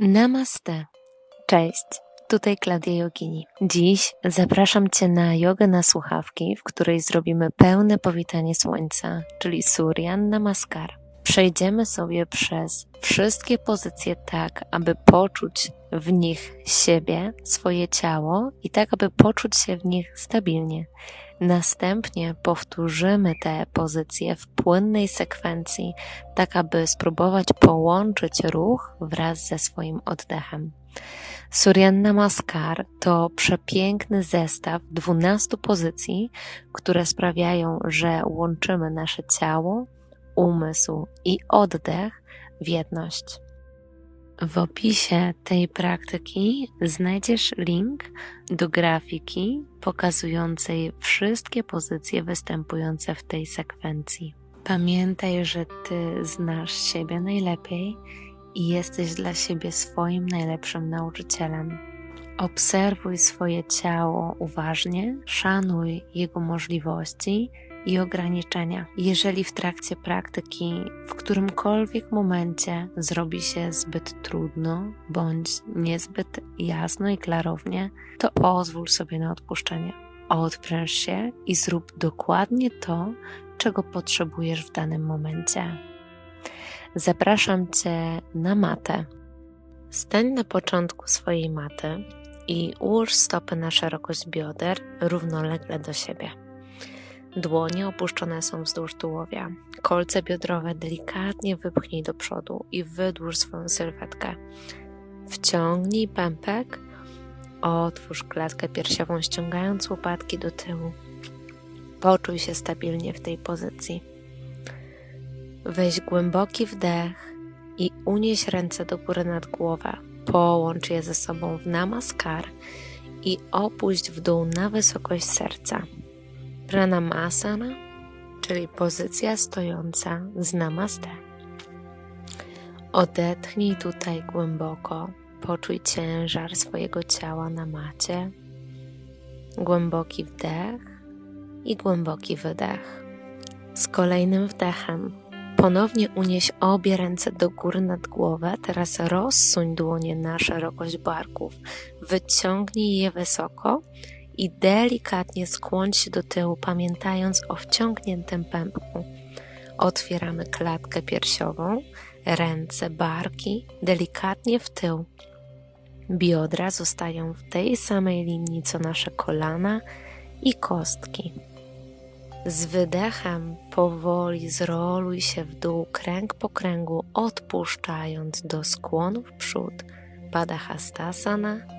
Namaste. Cześć, tutaj Klaudia Jogini. Dziś zapraszam Cię na jogę na słuchawki, w której zrobimy pełne powitanie słońca, czyli Suryan Namaskar. Przejdziemy sobie przez wszystkie pozycje tak, aby poczuć w nich siebie, swoje ciało i tak, aby poczuć się w nich stabilnie. Następnie powtórzymy te pozycje w płynnej sekwencji, tak aby spróbować połączyć ruch wraz ze swoim oddechem. Suryan Namaskar to przepiękny zestaw 12 pozycji, które sprawiają, że łączymy nasze ciało, umysł i oddech w jedność. W opisie tej praktyki znajdziesz link do grafiki pokazującej wszystkie pozycje występujące w tej sekwencji. Pamiętaj, że Ty znasz siebie najlepiej i jesteś dla siebie swoim najlepszym nauczycielem. Obserwuj swoje ciało uważnie, szanuj jego możliwości i ograniczenia. Jeżeli w trakcie praktyki w którymkolwiek momencie zrobi się zbyt trudno bądź niezbyt jasno i klarownie, to pozwól sobie na odpuszczenie. Odpręż się i zrób dokładnie to, czego potrzebujesz w danym momencie. Zapraszam Cię na matę. Stań na początku swojej maty i ułóż stopy na szerokość bioder równolegle do siebie. Dłonie opuszczone są wzdłuż tułowia. Kolce biodrowe delikatnie wypchnij do przodu i wydłuż swoją sylwetkę. Wciągnij pępek, otwórz klatkę piersiową, ściągając łopatki do tyłu. Poczuj się stabilnie w tej pozycji. Weź głęboki wdech i unieś ręce do góry nad głowę. Połącz je ze sobą w namaskar i opuść w dół na wysokość serca. Pranamasana, czyli pozycja stojąca z namaste. Odetchnij tutaj głęboko, poczuj ciężar swojego ciała na macie. Głęboki wdech i głęboki wydech. Z kolejnym wdechem ponownie unieś obie ręce do góry nad głowę. Teraz rozsuń dłonie na szerokość barków. Wyciągnij je wysoko i delikatnie skłoń się do tyłu, pamiętając o wciągniętym pępku. Otwieramy klatkę piersiową, ręce, barki delikatnie w tył. Biodra zostają w tej samej linii co nasze kolana i kostki. Z wydechem powoli zroluj się w dół, kręg po kręgu, odpuszczając do skłonu w przód. Padahastasana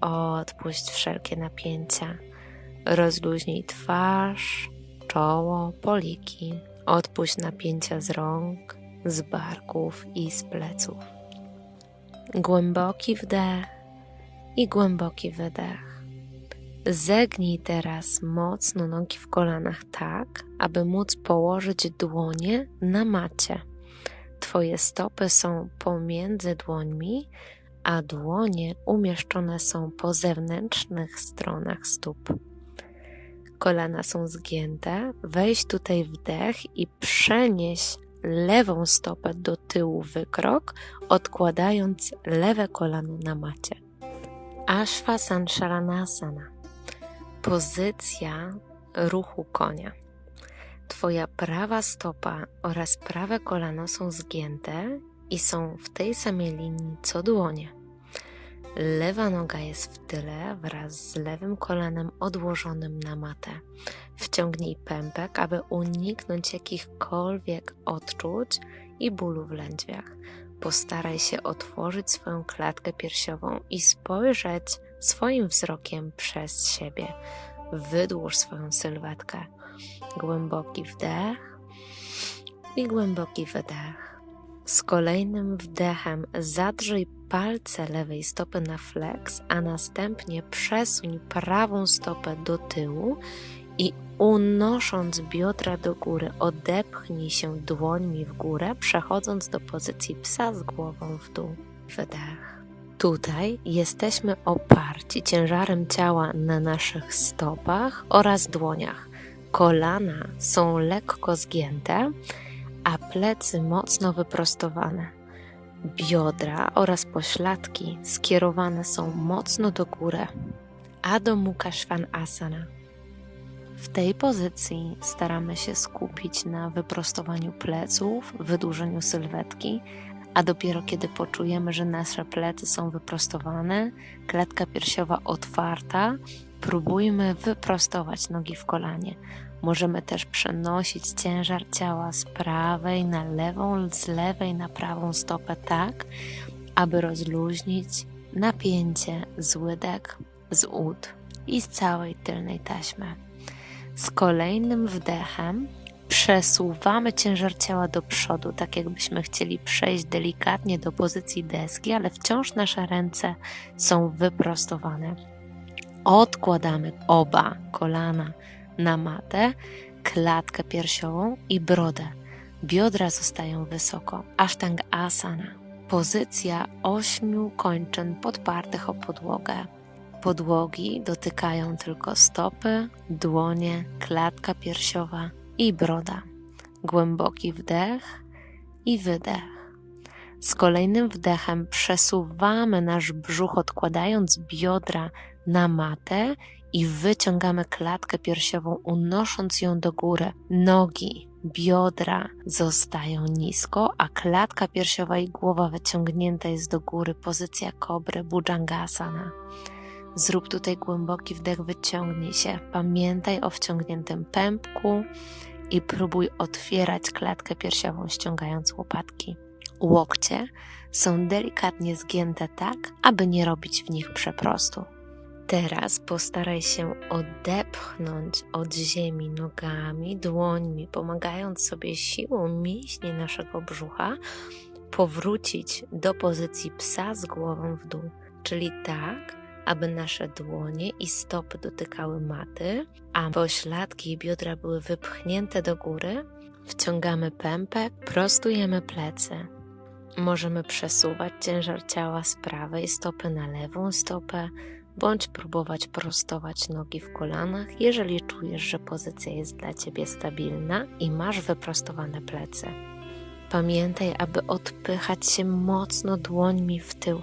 Odpuść wszelkie napięcia. Rozluźnij twarz, czoło, poliki. Odpuść napięcia z rąk, z barków i z pleców. Głęboki wdech i głęboki wydech. Zegnij teraz mocno nogi w kolanach tak, aby móc położyć dłonie na macie. Twoje stopy są pomiędzy dłońmi, a dłonie umieszczone są po zewnętrznych stronach stóp. Kolana są zgięte, weź tutaj wdech i przenieś lewą stopę do tyłu wykrok, odkładając lewe kolano na macie. Ashvasansharanasana pozycja ruchu konia. Twoja prawa stopa oraz prawe kolano są zgięte i są w tej samej linii co dłonie. Lewa noga jest w tyle wraz z lewym kolanem odłożonym na matę. Wciągnij pępek, aby uniknąć jakichkolwiek odczuć i bólu w lędźwiach. Postaraj się otworzyć swoją klatkę piersiową i spojrzeć swoim wzrokiem przez siebie. Wydłuż swoją sylwetkę. Głęboki wdech i głęboki wydech. Z kolejnym wdechem zadrzyj palce lewej stopy na flex, a następnie przesuń prawą stopę do tyłu i unosząc biodra do góry, odepchnij się dłońmi w górę, przechodząc do pozycji psa z głową w dół. Wydech. Tutaj jesteśmy oparci ciężarem ciała na naszych stopach oraz dłoniach. Kolana są lekko zgięte a plecy mocno wyprostowane. Biodra oraz pośladki skierowane są mocno do góry. Adho Mukha Svanasana. W tej pozycji staramy się skupić na wyprostowaniu pleców, wydłużeniu sylwetki, a dopiero kiedy poczujemy, że nasze plecy są wyprostowane, klatka piersiowa otwarta, próbujmy wyprostować nogi w kolanie. Możemy też przenosić ciężar ciała z prawej na lewą, z lewej na prawą stopę, tak, aby rozluźnić napięcie z łydek, z ud i z całej tylnej taśmy. Z kolejnym wdechem przesuwamy ciężar ciała do przodu, tak jakbyśmy chcieli przejść delikatnie do pozycji deski, ale wciąż nasze ręce są wyprostowane. Odkładamy oba kolana na matę, klatkę piersiową i brodę. Biodra zostają wysoko. Ashtanga asana. Pozycja ośmiu kończyn podpartych o podłogę. Podłogi dotykają tylko stopy, dłonie, klatka piersiowa i broda. Głęboki wdech i wydech. Z kolejnym wdechem przesuwamy nasz brzuch, odkładając biodra na matę i wyciągamy klatkę piersiową, unosząc ją do góry. Nogi, biodra zostają nisko, a klatka piersiowa i głowa wyciągnięta jest do góry. Pozycja kobry, Bhujangasana. Zrób tutaj głęboki wdech, wyciągnij się. Pamiętaj o wciągniętym pępku i próbuj otwierać klatkę piersiową, ściągając łopatki. Łokcie są delikatnie zgięte tak, aby nie robić w nich przeprostu. Teraz postaraj się odepchnąć od ziemi nogami, dłońmi, pomagając sobie siłą mięśni naszego brzucha powrócić do pozycji psa z głową w dół, czyli tak, aby nasze dłonie i stopy dotykały maty, a pośladki i biodra były wypchnięte do góry. Wciągamy pępek, prostujemy plecy. Możemy przesuwać ciężar ciała z prawej stopy na lewą stopę, bądź próbować prostować nogi w kolanach, jeżeli czujesz, że pozycja jest dla ciebie stabilna i masz wyprostowane plecy. Pamiętaj, aby odpychać się mocno dłońmi w tył.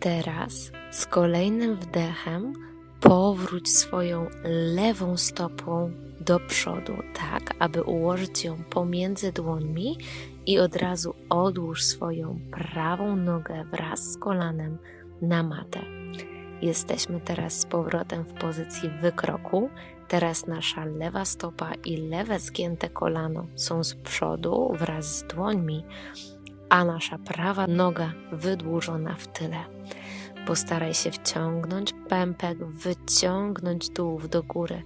Teraz z kolejnym wdechem powróć swoją lewą stopą do przodu, tak aby ułożyć ją pomiędzy dłońmi i od razu odłóż swoją prawą nogę wraz z kolanem na matę. Jesteśmy teraz z powrotem w pozycji wykroku. Teraz nasza lewa stopa i lewe zgięte kolano są z przodu wraz z dłońmi, a nasza prawa noga wydłużona w tyle. Postaraj się wciągnąć pępek, wyciągnąć tułów do góry,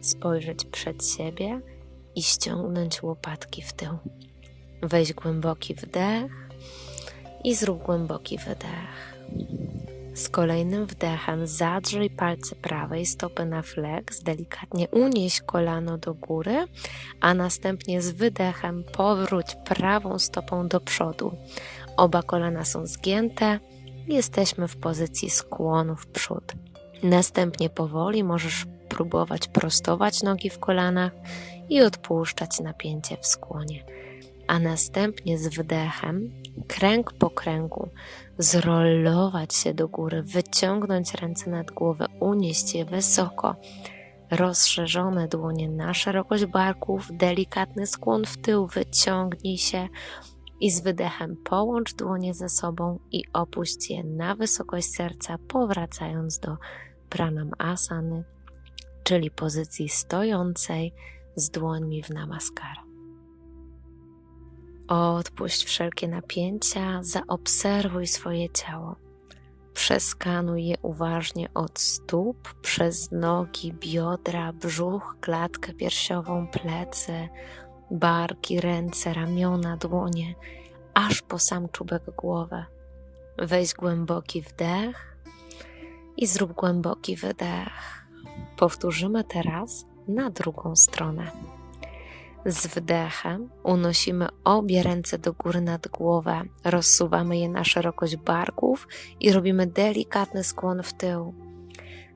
spojrzeć przed siebie i ściągnąć łopatki w tył. Weź głęboki wdech i zrób głęboki wydech. Z kolejnym wdechem zadrzyj palce prawej stopy na flex, delikatnie unieś kolano do góry, a następnie z wydechem powróć prawą stopą do przodu. Oba kolana są zgięte, jesteśmy w pozycji skłonu w przód. Następnie powoli możesz próbować prostować nogi w kolanach i odpuszczać napięcie w skłonie. A następnie z wdechem, kręg po kręgu, zrolować się do góry, wyciągnąć ręce nad głowę, unieść je wysoko, rozszerzone dłonie na szerokość barków, delikatny skłon w tył, wyciągnij się i z wydechem połącz dłonie ze sobą i opuść je na wysokość serca, powracając do pranam asany, czyli pozycji stojącej z dłońmi w namaskar. Odpuść wszelkie napięcia, zaobserwuj swoje ciało. Przeskanuj je uważnie od stóp, przez nogi, biodra, brzuch, klatkę piersiową, plecy, barki, ręce, ramiona, dłonie, aż po sam czubek głowy. Weź głęboki wdech i zrób głęboki wydech. Powtórzymy teraz na drugą stronę. Z wdechem unosimy obie ręce do góry nad głowę, rozsuwamy je na szerokość barków i robimy delikatny skłon w tył.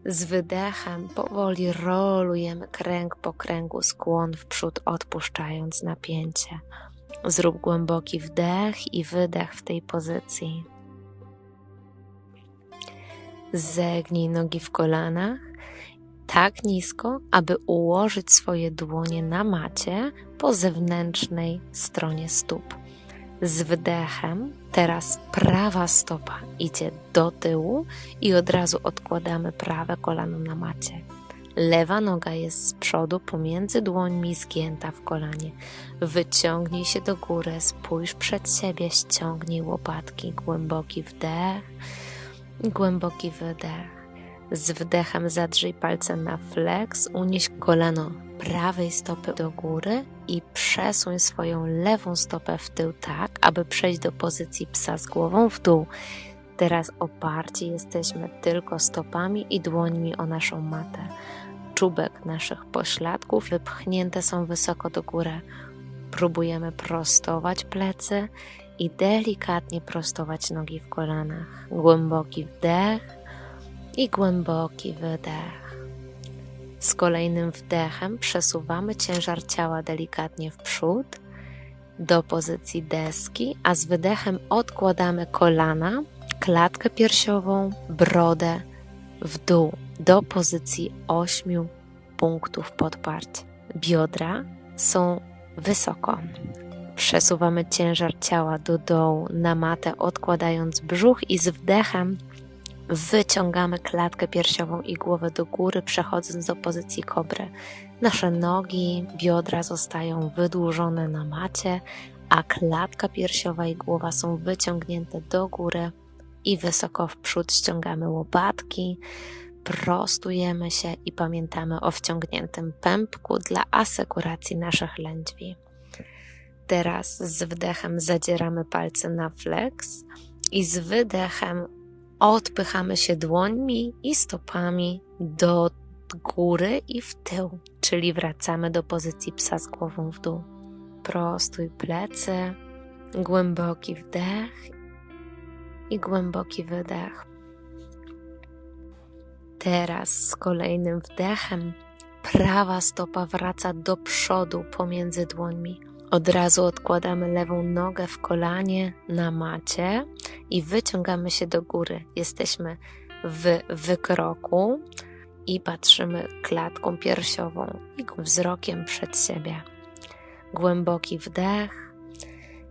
Z wydechem powoli rolujemy kręg po kręgu, skłon w przód, odpuszczając napięcie. Zrób głęboki wdech i wydech w tej pozycji. Zegnij nogi w kolanach tak nisko, aby ułożyć swoje dłonie na macie po zewnętrznej stronie stóp. Z wdechem teraz prawa stopa idzie do tyłu i od razu odkładamy prawe kolano na macie. Lewa noga jest z przodu pomiędzy dłońmi zgięta w kolanie. Wyciągnij się do góry, spójrz przed siebie, ściągnij łopatki. Głęboki wdech, głęboki wydech. Z wdechem zadrzyj palce na flex, unieś kolano prawej stopy do góry i przesuń swoją lewą stopę w tył tak, aby przejść do pozycji psa z głową w dół. Teraz oparci jesteśmy tylko stopami i dłońmi o naszą matę. Czubek naszych pośladków wypchnięte są wysoko do góry. Próbujemy prostować plecy i delikatnie prostować nogi w kolanach. Głęboki wdech i głęboki wydech. Z kolejnym wdechem przesuwamy ciężar ciała delikatnie w przód do pozycji deski, a z wydechem odkładamy kolana, klatkę piersiową, brodę w dół do pozycji ośmiu punktów podparcia. Biodra są wysoko. Przesuwamy ciężar ciała do dołu na matę, odkładając brzuch i z wdechem wyciągamy klatkę piersiową i głowę do góry, przechodząc do pozycji kobry. Nasze nogi, biodra zostają wydłużone na macie, a klatka piersiowa i głowa są wyciągnięte do góry i wysoko w przód ściągamy łopatki, prostujemy się i pamiętamy o wciągniętym pępku dla asekuracji naszych lędźwi. Teraz z wdechem zadzieramy palce na flex i z wydechem odpychamy się dłońmi i stopami do góry i w tył, czyli wracamy do pozycji psa z głową w dół. Prostuj plecy, głęboki wdech i głęboki wydech. Teraz z kolejnym wdechem prawa stopa wraca do przodu pomiędzy dłońmi. Od razu odkładamy lewą nogę w kolanie na macie i wyciągamy się do góry. Jesteśmy w wykroku i patrzymy klatką piersiową i wzrokiem przed siebie. Głęboki wdech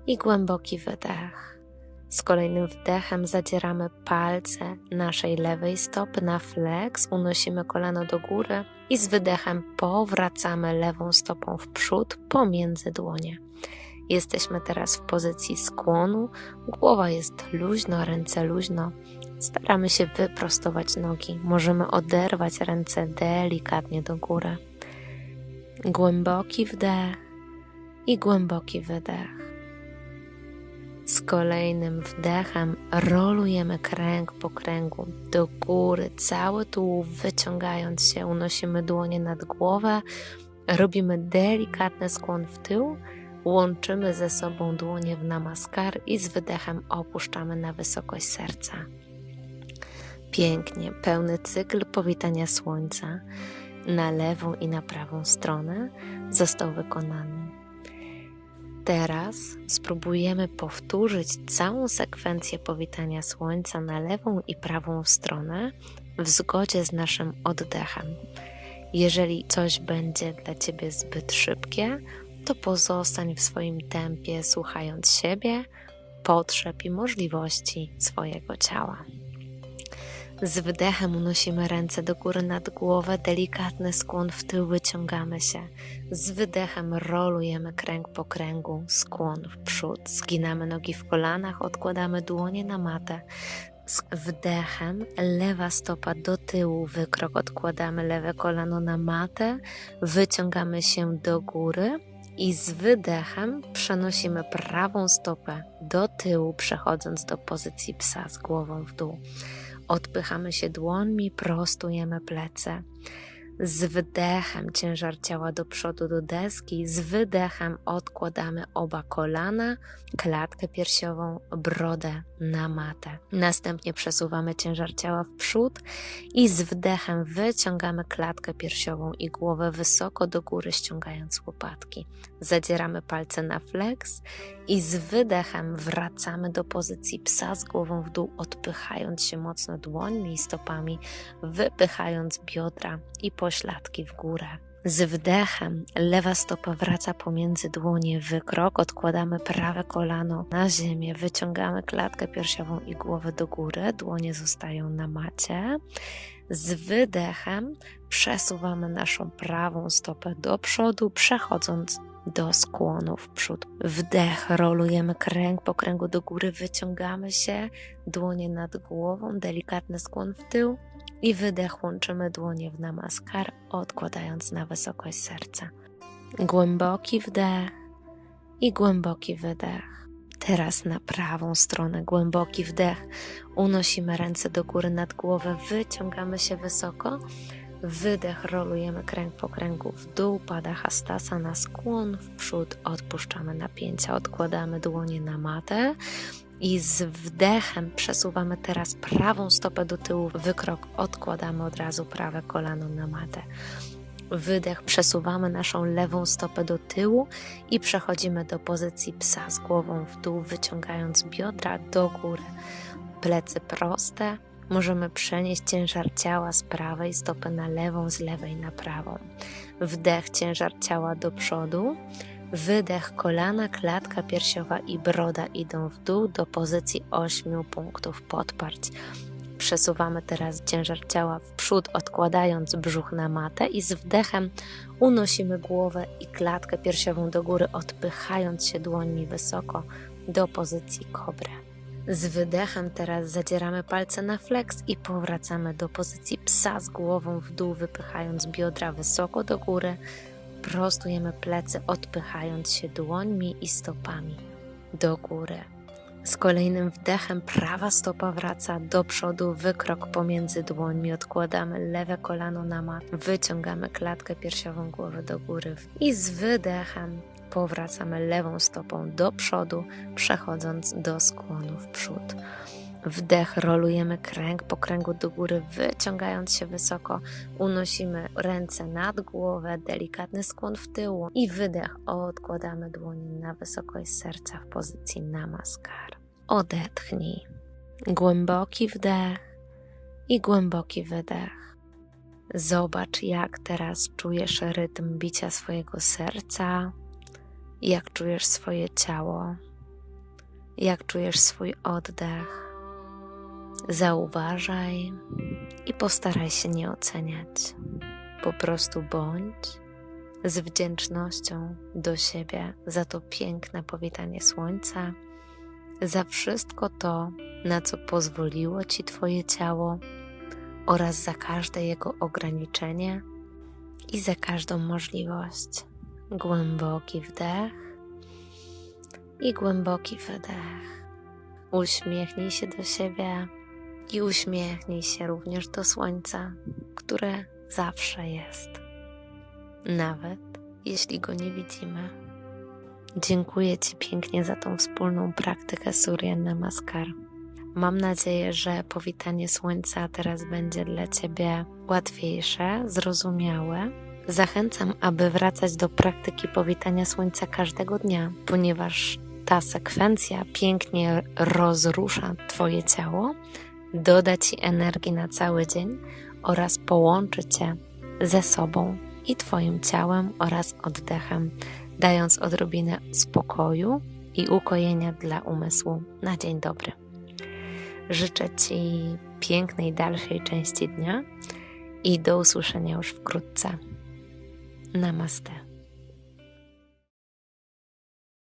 i głęboki wydech. Z kolejnym wdechem zadzieramy palce naszej lewej stopy na flex, unosimy kolano do góry i z wydechem powracamy lewą stopą w przód pomiędzy dłonie. Jesteśmy teraz w pozycji skłonu, głowa jest luźno, ręce luźno. Staramy się wyprostować nogi. Możemy oderwać ręce delikatnie do góry. Głęboki wdech i głęboki wydech. Z kolejnym wdechem rolujemy kręg po kręgu do góry, cały tułów wyciągając się, unosimy dłonie nad głowę, robimy delikatny skłon w tył, łączymy ze sobą dłonie w namaskar i z wydechem opuszczamy na wysokość serca. Pięknie, pełny cykl powitania słońca na lewą i na prawą stronę został wykonany. Teraz spróbujemy powtórzyć całą sekwencję powitania słońca na lewą i prawą stronę w zgodzie z naszym oddechem. Jeżeli coś będzie dla Ciebie zbyt szybkie, to pozostań w swoim tempie, słuchając siebie, potrzeb i możliwości swojego ciała. Z wydechem unosimy ręce do góry nad głowę, delikatny skłon w tył, wyciągamy się. Z wydechem rolujemy kręg po kręgu, skłon w przód, zginamy nogi w kolanach, odkładamy dłonie na matę. Z wdechem lewa stopa do tyłu, wykrok, odkładamy lewe kolano na matę, wyciągamy się do góry i z wydechem przenosimy prawą stopę do tyłu, przechodząc do pozycji psa z głową w dół. Odpychamy się dłońmi, prostujemy plecy. Z wdechem ciężar ciała do przodu do deski, z wydechem odkładamy oba kolana, klatkę piersiową, brodę na matę. Następnie przesuwamy ciężar ciała w przód i z wdechem wyciągamy klatkę piersiową i głowę wysoko do góry, ściągając łopatki. Zadzieramy palce na flex i z wydechem wracamy do pozycji psa z głową w dół, odpychając się mocno dłońmi i stopami, wypychając biodra i pośladki w górę. Z wdechem lewa stopa wraca pomiędzy dłonie, wykrok, odkładamy prawe kolano na ziemię, wyciągamy klatkę piersiową i głowę do góry, dłonie zostają na macie. Z wydechem przesuwamy naszą prawą stopę do przodu, przechodząc do skłonu w przód. Wdech, rolujemy kręg po kręgu do góry, wyciągamy się, dłonie nad głową, delikatny skłon w tył i wydech, łączymy dłonie w namaskar, odkładając na wysokość serca. Głęboki wdech i głęboki wydech. Teraz na prawą stronę głęboki wdech. Unosimy ręce do góry nad głowę, wyciągamy się wysoko Wydech, rolujemy kręg po kręgu w dół, pada hastasa na skłon, w przód odpuszczamy napięcia, odkładamy dłonie na matę i z wdechem przesuwamy teraz prawą stopę do tyłu, wykrok, odkładamy od razu prawe kolano na matę. Wydech, przesuwamy naszą lewą stopę do tyłu i przechodzimy do pozycji psa z głową w dół, wyciągając biodra do góry. Plecy proste, Możemy przenieść ciężar ciała z prawej stopy na lewą, z lewej na prawą. Wdech ciężar ciała do przodu, wydech kolana, klatka piersiowa i broda idą w dół do pozycji 8 punktów podparć. Przesuwamy teraz ciężar ciała w przód, odkładając brzuch na matę i z wdechem unosimy głowę i klatkę piersiową do góry, odpychając się dłońmi wysoko do pozycji kobry. Z wydechem teraz zadzieramy palce na flex i powracamy do pozycji psa z głową w dół, wypychając biodra wysoko do góry. Prostujemy plecy, odpychając się dłońmi i stopami do góry. Z kolejnym wdechem prawa stopa wraca do przodu, wykrok pomiędzy dłońmi, odkładamy lewe kolano na mat, wyciągamy klatkę piersiową głowę do góry i z wydechem powracamy lewą stopą do przodu, przechodząc do skłonu w przód. Wdech, rolujemy kręg po kręgu do góry, wyciągając się wysoko, unosimy ręce nad głowę, delikatny skłon w tył i wydech, odkładamy dłonie na wysokość serca w pozycji namaskar. Odetchnij. Głęboki wdech i głęboki wydech. Zobacz, jak teraz czujesz rytm bicia swojego serca, jak czujesz swoje ciało, jak czujesz swój oddech. Zauważaj i postaraj się nie oceniać. Po prostu bądź z wdzięcznością do siebie za to piękne powitanie słońca, za wszystko to, na co pozwoliło ci Twoje ciało oraz za każde jego ograniczenie i za każdą możliwość głęboki wdech i głęboki wydech. Uśmiechnij się do siebie i uśmiechnij się również do słońca, które zawsze jest, nawet jeśli go nie widzimy. Dziękuję Ci pięknie za tą wspólną praktykę Surya Namaskar. Mam nadzieję, że powitanie słońca teraz będzie dla Ciebie łatwiejsze, zrozumiałe Zachęcam, aby wracać do praktyki powitania słońca każdego dnia, ponieważ ta sekwencja pięknie rozrusza Twoje ciało, doda Ci energii na cały dzień oraz połączy Cię ze sobą i Twoim ciałem oraz oddechem, dając odrobinę spokoju i ukojenia dla umysłu na dzień dobry. Życzę Ci pięknej dalszej części dnia i do usłyszenia już wkrótce. Namaste.